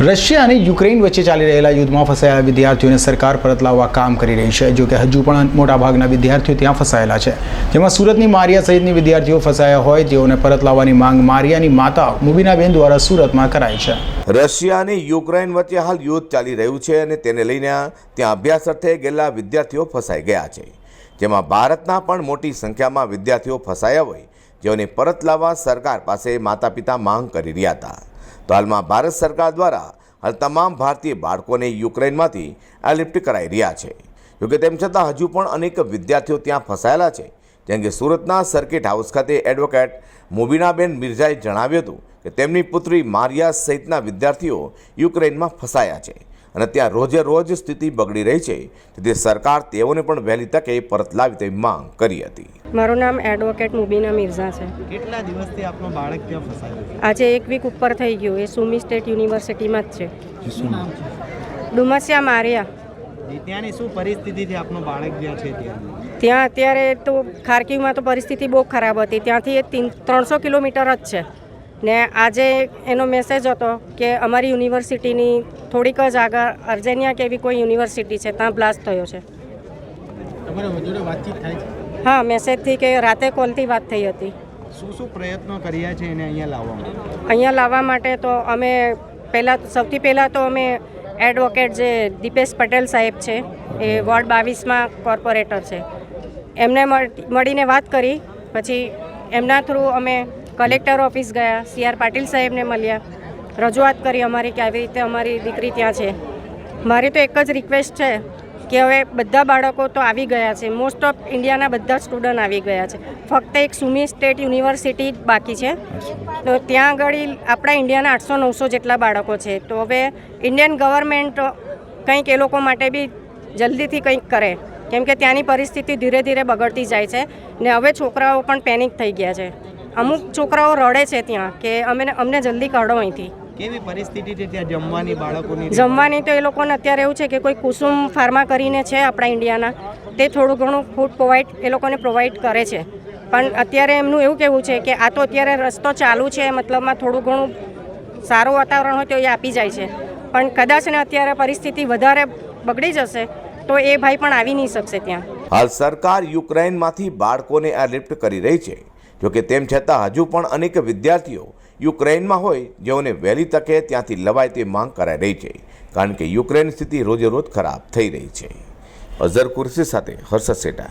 Russia અને Ukraine વચ્ચે ચાલી રહેલા યુદ્ધમાં ફસાયેલા વિદ્યાર્થીઓને સરકાર પરત લાવવા કામ કરી રહી છે. જો કે હજુ પણ મોટાભાગના વિદ્યાર્થીઓ ત્યાં ફસાયેલા છે. જેમાં સુરતની મારિયા સહિતની વિદ્યાર્થીઓ ફસાયા હોય તેઓને પરત લાવવાની માંગ મારિયાની માતા મુબીનાબેન દ્વારા સુરતમાં કરાઈ છે. રશિયા અને યુક્રેન વચ્ચે હાલ યુદ્ધ ચાલી રહ્યું છે અને તેને લઈને ત્યાં અભ્યાસ અર્થે ગયેલા વિદ્યાર્થીઓ ફસાઈ ગયા છે. જેમાં ભારતના પણ મોટી સંખ્યામાં વિદ્યાર્થીઓ ફસાયા હોય, જેઓને પરત લાવવા સરકાર પાસે માતા પિતા માંગ કરી રહ્યા હતા. તો હાલમાં ભારત સરકાર દ્વારા હાલ તમામ ભારતીય બાળકોને યુક્રેનમાંથી એરલિફ્ટ કરાઈ રહ્યા છે. જોકે તેમ છતાં હજુ પણ અનેક વિદ્યાર્થીઓ ત્યાં ફસાયેલા છે. જેમ કે સુરતના સર્કિટ હાઉસ ખાતે એડવોકેટ મુબીનાબેન મિર્ઝાએ જણાવ્યું હતું કે તેમની પુત્રી મારિયા સહિતના વિદ્યાર્થીઓ યુક્રેનમાં ફસાયા છે. અને ત્યાં રોજે રોજ સ્થિતિ બગડી રહી છે. તેથી સરકાર તેઓને પણ વહેલી તકે પરત લાવી તેવી માંગ કરી હતી. મારું નામ એડવોકેટ મુબીના મિર્ઝા છે. કેટલા દિવસથી આપનો બાળક ત્યાં ફસાયો? આજે એક વીક ઉપર થઈ ગયું. એ સુમી સ્ટેટ યુનિવર્સિટીમાં જ છે. ડુમસિયા મારિયા. ત્યાંની શું પરિસ્થિતિથી આપનો બાળક જ્યાં છે ત્યાં? ત્યાં અત્યારે તો ખારકીવમાં તો પરિસ્થિતિ બહુ ખરાબ હતી. ત્યાંથી ત્રણસો કિલોમીટર જ છે. ને આજે એનો મેસેજ હતો કે અમારી યુનિવર્સિટીની થોડીક જ આગળ અર્જેનિયા કે એવી કોઈ યુનિવર્સિટી છે ત્યાં બ્લાસ્ટ થયો છે. હા મેસેજથી કે રાતે કોલથી વાત થઈ હતી. શું શું પ્રયત્નો કર્યા છે એને અહીંયા લાવવા અહીંયા લાવવા માટે તો અમે પહેલાં સૌથી પહેલાં તો અમે એડવોકેટ જે દીપેશ પટેલ સાહેબ છે એ વોર્ડ બાવીસમાં કોર્પોરેટર છે. એમને મળ- મળીને વાત કરી પછી એમના થ્રુ અમે કલેક્ટર ઓફિસ ગયા, સી આર પાટીલ સાહેબને મળ્યા, રજૂઆત કરી અમારી કે આવી રીતે અમારી દીકરી ત્યાં છે. મારી તો એક જ રિક્વેસ્ટ છે કે હવે બધા બાળકો તો આવી ગયા છે. મોસ્ટ ઓફ ઇન્ડિયાના બધા સ્ટુડન્ટ આવી ગયા છે. ફક્ત એક સુમી સ્ટેટ યુનિવર્સિટી બાકી છે. તો ત્યાં આગળ આપણા ઇન્ડિયાના આઠસો નવસો જેટલા બાળકો છે. તો હવે ઇન્ડિયન ગવર્મેન્ટ કંઈક એ લોકો માટે બી જલ્દીથી કંઈક કરે. કેમ કે ત્યાંની પરિસ્થિતિ ધીરે ધીરે બગડતી જાય છે ને હવે છોકરાઓ પણ પેનિક થઈ ગયા છે. અમુક છોકરાઓ રડે છે ત્યાં કે અમે અમને જલ્દી કાઢો અહીંથી. કેવી પરિસ્થિતિ છે ત્યાં જમવાની બાળકોની? જમવાની તો એ લોકોને અત્યારે એવું છે કે કોઈ કુસુમ ફાર્મા કરીને છે આપણા ઇન્ડિયાના તે થોડું ઘણું ફૂડ પ્રોવાઈડ એ લોકોને પ્રોવાઈડ કરે છે. પણ અત્યારે એમનું એવું કહેવું છે કે આ તો અત્યારે રસ્તો ચાલુ છે મતલબમાં થોડું ઘણું સારું વાતાવરણ હોય તો એ આપી જાય છે. પણ કદાચ ને અત્યારે પરિસ્થિતિ વધારે બગડી જશે તો એ ભાઈ પણ આવી નહીં શકશે ત્યાં. હાલ સરકાર યુક્રેનમાંથી બાળકોને એરલિફ્ટ કરી રહી છે. જોકે તેમ છતાં હજુ પણ અનેક વિદ્યાર્થીઓ યુક્રેનમાં હોય, જેઓને વહેલી તકે ત્યાંથી લવાય તે માંગ કરાઈ રહી છે. કારણ કે યુક્રેન સ્થિતિ રોજે રોજ ખરાબ થઈ રહી છે. અઝર કુર્સી સાથે હર્ષદ સેટા.